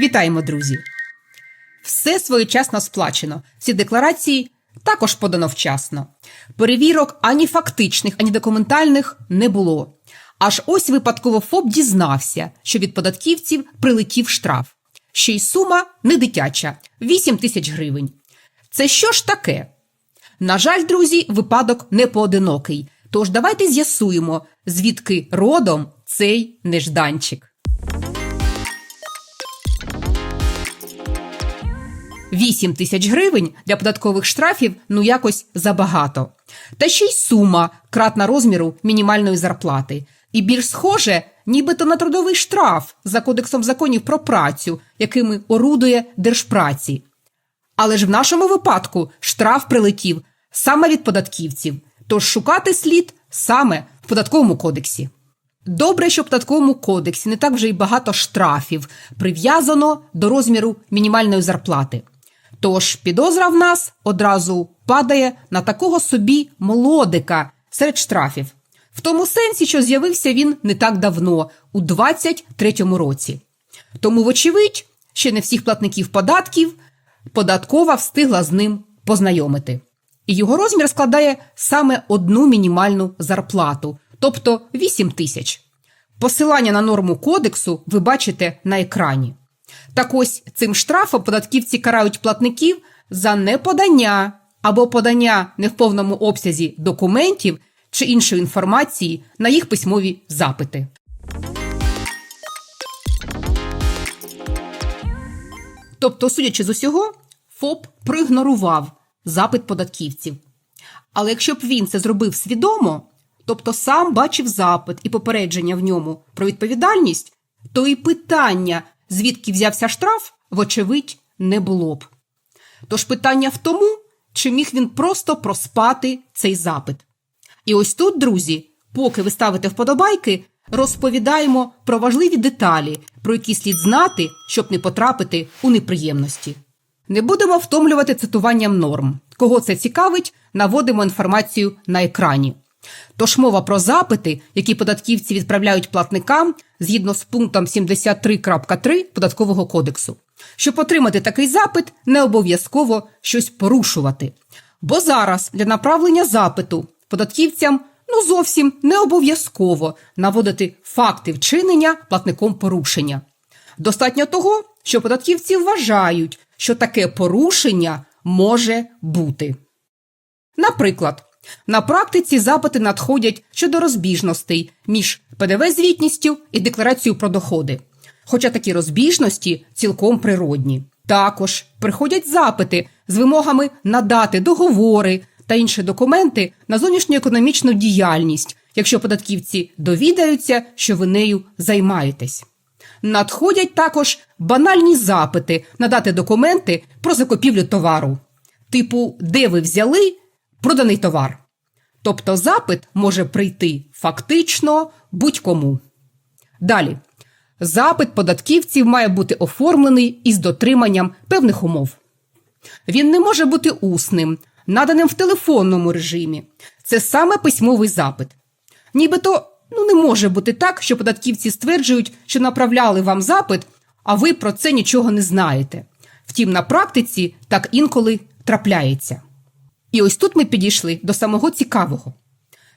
Вітаємо, друзі! Все своєчасно сплачено. Всі декларації також подано вчасно. Перевірок ані фактичних, ані документальних не було. Аж ось випадково ФОП дізнався, що від податківців прилетів штраф. Ще й сума не дитяча 8 тисяч гривень. Це що ж таке? На жаль, друзі, випадок не поодинокий. Тож давайте з'ясуємо, звідки родом цей нежданчик. 8 тисяч гривень для податкових штрафів ну якось забагато. Та ще й сума кратна розміру мінімальної зарплати. І більш схоже, нібито на трудовий штраф за кодексом законів про працю, якими орудує держпраці. Але ж в нашому випадку штраф прилетів саме від податківців, тож шукати слід саме в податковому кодексі. Добре, що в податковому кодексі не так вже й багато штрафів прив'язано до розміру мінімальної зарплати. Тож підозра в нас одразу падає на такого собі молодика серед штрафів, в тому сенсі, що з'явився він не так давно, у 23-му році. Тому, вочевидь, ще не всіх платників податків податкова встигла з ним познайомити. І його розмір складає саме одну мінімальну зарплату, тобто 8 тисяч. Посилання на норму кодексу ви бачите на екрані. Так ось цим штрафом податківці карають платників за неподання або подання не в повному обсязі документів чи іншої інформації на їх письмові запити. Тобто, судячи з усього, ФОП проігнорував запит податківців. Але якщо б він це зробив свідомо, тобто сам бачив запит і попередження в ньому про відповідальність, то і питання, звідки взявся штраф, вочевидь, не було б. Тож питання в тому, чи міг він просто проспати цей запит. І ось тут, друзі, поки ви ставите вподобайки, розповідаємо про важливі деталі, про які слід знати, щоб не потрапити у неприємності. Не будемо втомлювати цитуванням норм. Кого це цікавить, наводимо інформацію на екрані. Тож мова про запити, які податківці відправляють платникам згідно з пунктом 73.3 податкового кодексу. Щоб отримати такий запит, не обов'язково щось порушувати. Бо зараз для направлення запиту податківцям ну зовсім не обов'язково наводити факти вчинення платником порушення. Достатньо того, що податківці вважають, що таке порушення може бути. Наприклад, на практиці запити надходять щодо розбіжностей між ПДВ-звітністю і декларацією про доходи. Хоча такі розбіжності цілком природні. Також приходять запити з вимогами надати договори та інші документи на зовнішньоекономічну діяльність, якщо податківці довідаються, що ви нею займаєтесь. Надходять також банальні запити надати документи про закупівлю товару, типу, де ви взяли проданий товар. Тобто запит може прийти фактично будь-кому. Далі. Запит податківців має бути оформлений із дотриманням певних умов. Він не може бути усним, наданим в телефонному режимі. Це саме письмовий запит. Нібито ну, не може бути так, що податківці стверджують, що направляли вам запит, а ви про це нічого не знаєте. Втім, на практиці так інколи трапляється. І ось тут ми підійшли до самого цікавого.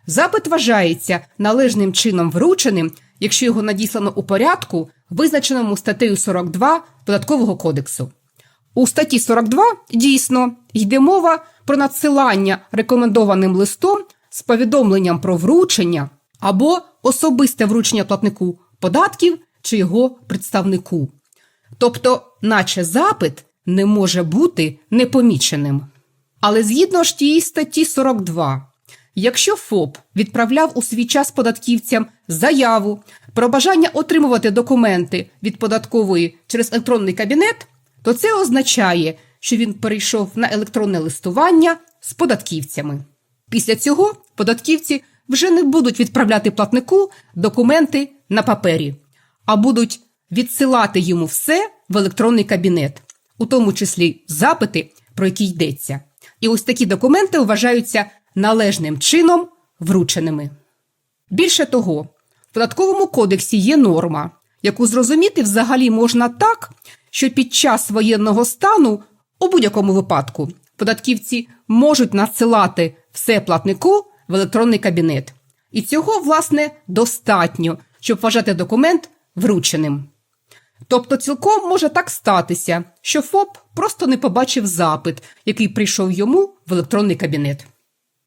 Запит вважається належним чином врученим, якщо його надіслано у порядку, визначеному статтею 42 Податкового кодексу. У статті 42 дійсно йде мова про надсилання рекомендованим листом з повідомленням про вручення або особисте вручення платнику податків чи його представнику. Тобто, наче запит не може бути непоміченим. Але згідно ж тієї статті 42, якщо ФОП відправляв у свій час податківцям заяву про бажання отримувати документи від податкової через електронний кабінет, то це означає, що він перейшов на електронне листування з податківцями. Після цього податківці вже не будуть відправляти платнику документи на папері, а будуть відсилати йому все в електронний кабінет, у тому числі запити, про які йдеться. І ось такі документи вважаються належним чином врученими. Більше того, в податковому кодексі є норма, яку зрозуміти взагалі можна так, що під час воєнного стану у будь-якому випадку податківці можуть надсилати все платнику в електронний кабінет. І цього, власне, достатньо, щоб вважати документ врученим. Тобто цілком може так статися, що ФОП просто не побачив запит, який прийшов йому в електронний кабінет.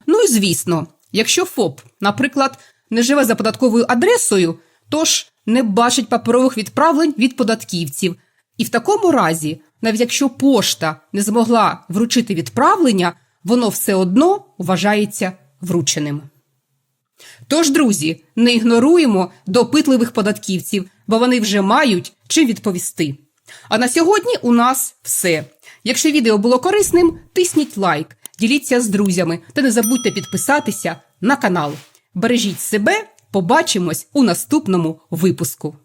Ну і звісно, якщо ФОП, наприклад, не живе за податковою адресою, тож не бачить паперових відправлень від податківців. І в такому разі, навіть якщо пошта не змогла вручити відправлення, воно все одно вважається врученим. Тож, друзі, не ігноруємо допитливих податківців, бо вони вже мають чим відповісти. А на сьогодні у нас все. Якщо відео було корисним, тисніть лайк, діліться з друзями та не забудьте підписатися на канал. Бережіть себе, побачимось у наступному випуску.